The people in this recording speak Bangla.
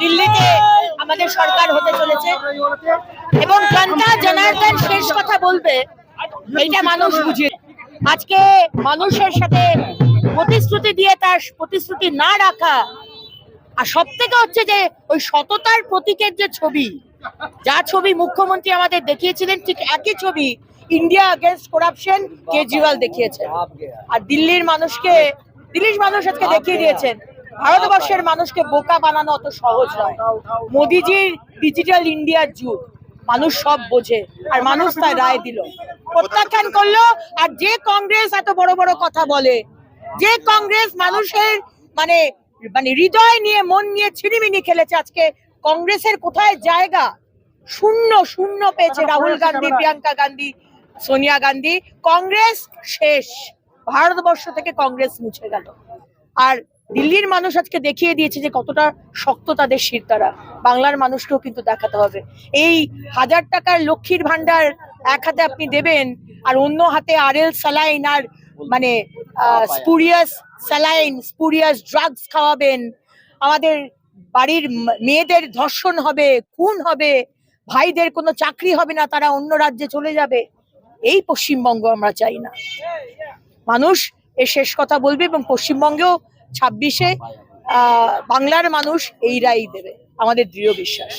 দিল্লিতে আমাদের সরকার হতে চলেছে। এবং জনতা জনার্দন শেষ কথা বলবে এইটা মানুষ বুঝে। আজকে মানুষের সাথে প্রতিশ্রুতি দিয়ে তার প্রতিশ্রুতি না রাখা। আর সব থেকে হচ্ছে যে, ওই সততার প্রতীকের যে ছবি, যা ছবি মুখ্যমন্ত্রী আমাদের দেখিয়েছিলেন, ঠিক একই ছবি ইন্ডিয়া আগেনস্ট করাপশন কেজরিওয়াল দেখিয়েছেন। আর দিল্লির মানুষকে, দিল্লির মানুষ আজকে দেখিয়ে দিয়েছেন। ভারতবর্ষের মানুষকে বোকা বানানো অত সহজ নয়। মোদিজির ডিজিটাল ইন্ডিয়ার যুগ। মানুষ সব বোঝে আর মানুষ তাই রায় দিল। প্রত্যাখ্যান করল আর যে কংগ্রেস এত বড় বড় কথা বলে যে কংগ্রেস মানুষের মানে মানে হৃদয় নিয়ে মন নিয়ে ছিনিমিনি খেলেছে আজকে কংগ্রেসের কোথায় জায়গা? শূন্য শূন্য পেয়েছে রাহুল গান্ধী প্রিয়াঙ্কা গান্ধী সোনিয়া গান্ধী কংগ্রেস শেষ। ভারতবর্ষ থেকে কংগ্রেস মুছে গেল। আর দিল্লির মানুষ আজকে দেখিয়ে দিয়েছে যে কতটা শক্ত তাদের শিরতারা বাংলার মানুষকেও কিন্তু দেখাতে হবে। এই হাজার টাকার লক্ষ্মীর ভান্ডার এক হাতে আপনি দেবেন আর অন্য হাতে আরএল স্যালাইন আর মানে স্পুরিয়াস স্যালাইন, স্পুরিয়াস ড্রাগস খাওয়াবেন। আমাদের বাড়ির মেয়েদের ধর্ষণ হবে, খুন হবে, ভাইদের কোনো চাকরি হবে না, তারা অন্য রাজ্যে চলে যাবে। এই পশ্চিমবঙ্গ আমরা চাই না। মানুষ এ শেষ কথা বলবে এবং পশ্চিমবঙ্গেও ছাব্বিশে বাংলার মানুষ এই রায় দেবে, আমাদের দৃঢ় বিশ্বাস।